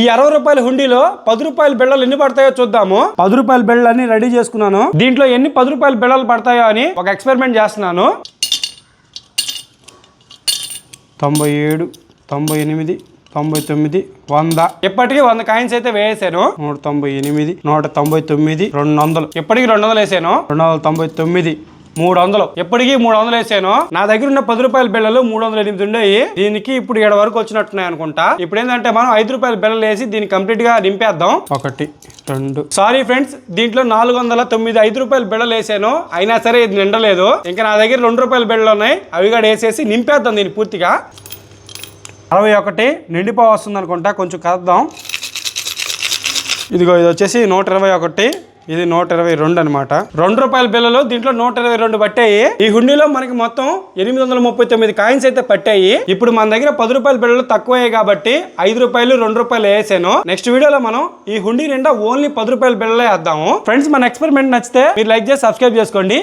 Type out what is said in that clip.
ఈ అరవై రూపాయల హుండీలో పది రూపాయల బిళ్ళలు ఎన్ని పడతాయో చూద్దాము. పది రూపాయల బిళ్ళలు అన్ని రెడీ చేసుకున్నాను. దీంట్లో ఎన్ని పది రూపాయల బిళ్ళలు పడతాయో అని ఒక ఎక్స్పెరిమెంట్ చేస్తున్నాను. తొంభై ఏడు తొంభై ఎనిమిది తొంభై తొమ్మిది వంద. ఇప్పటికీ వంద కాయిన్స్ అయితే వేసాను నూట తొంభై ఎనిమిది నూట తొంభై తొమ్మిది రెండు వందలు. ఇప్పటికి రెండు వందలు వేసాను. రెండు వందల తొంభై తొమ్మిది. మూడు వందలు ఎప్పటికీ మూడు వందలు వేసాను. నా దగ్గర ఉన్న పది రూపాయల బిళ్ళలు మూడు వందల ఎనిమిది ఉండేవి దీనికి ఇప్పుడు ఏడు వరకు వచ్చినట్టున్నాయి అనుకుంటా. ఇప్పుడు ఏంటంటే మనం ఐదు రూపాయల బిళ్ళలు వేసి దీన్ని కంప్లీట్గా నింపేద్దాం. ఒకటి రెండు. సారీ ఫ్రెండ్స్ దీంట్లో నాలుగు వందల తొమ్మిది ఐదు రూపాయల బిళ్ళలు వేసాను. అయినా సరే ఇది నిండలేదు. ఇంకా నా దగ్గర రెండు రూపాయల బిళ్ళలు ఉన్నాయి. అవి కూడా వేసేసి నింపేద్దాం దీన్ని పూర్తిగా. అరవై ఒకటి నిండిపో వస్తుంది అనుకుంటా. కొంచెం కద్దాం ఇదిగో ఇది వచ్చేసి నూట ఇరవై ఒకటి. ఇది నూట ఇరవై రెండు అనమాట రెండు రూపాయల బిల్లలు దీంట్లో నూట ఇరవై రెండు పట్టాయి. ఈ హుండీలో మనకి మొత్తం ఎనిమిది వందల ముప్పై తొమ్మిది కాయిన్స్ అయితే పట్టాయి. ఇప్పుడు మన దగ్గర పది రూపాయల బిల్లలు తక్కువయ్యాయి కాబట్టి ఐదు రూపాయలు రెండు రూపాయలు వేసాను. నెక్స్ట్ వీడియోలో మనం ఈ హుండీ నిండా ఓన్లీ పది రూపాయల బిల్లలే వేద్దాము. ఫ్రెండ్స్ మన ఎక్స్పెరిమెంట్ నచ్చితే మీరు లైక్ చేసి సబ్స్క్రైబ్ చేసుకోండి.